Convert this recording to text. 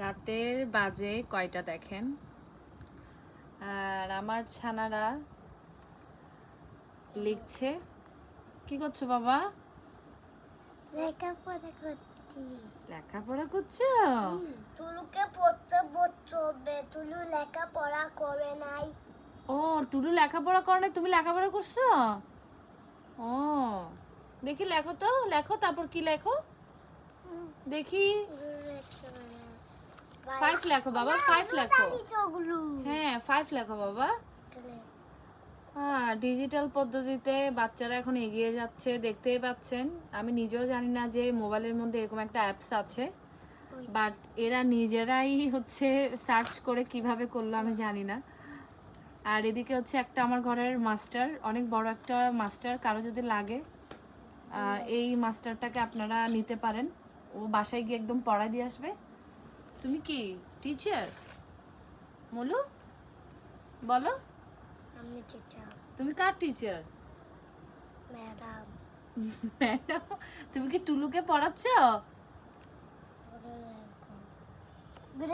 রাতের বাজে কয়টা দেখেন? আর আমার ছানারা লিখছে কি করছ বাবা? লেখাপড়া করছি। লেখাপড়া করছ? তুলুকে পড়তে হবে। তুলু লেখাপড়া করে নাই। ও টুলু লেখাপড়া করে নাই তুমি লেখাপড়া করছ? ও দেখি লেখো তো লেখো তারপর কি লেখো? দেখি। ফাইভ লেখো বাবা ফাইভ লেখো হ্যাঁ ফাইভ লেখো বাবা হ্যাঁ ডিজিটাল পদ্ধতিতে বাচ্চারা এখন এগিয়ে যাচ্ছে দেখতেই পাচ্ছেন। আমি নিজেও জানি না যে মোবাইলের মধ্যে এরকম একটা অ্যাপস আছে বাট এরা নিজেরাই হচ্ছে সার্চ করে কীভাবে করল আমি জানি না। আর এদিকে হচ্ছে একটা আমার ঘরের মাস্টার অনেক বড় একটা মাস্টার কারও যদি লাগে এই মাস্টারটাকে আপনারা নিতে পারেন। ও বাসায় গিয়ে একদম পড়ায় দিয়ে আসবে। তুমি কি টিচার মলু? বলো। আমি টিচার তুমি কার টিচার ম্যাডাম। ম্যাডাম? তুমি কি টুলুকে পড়াচ্ছ?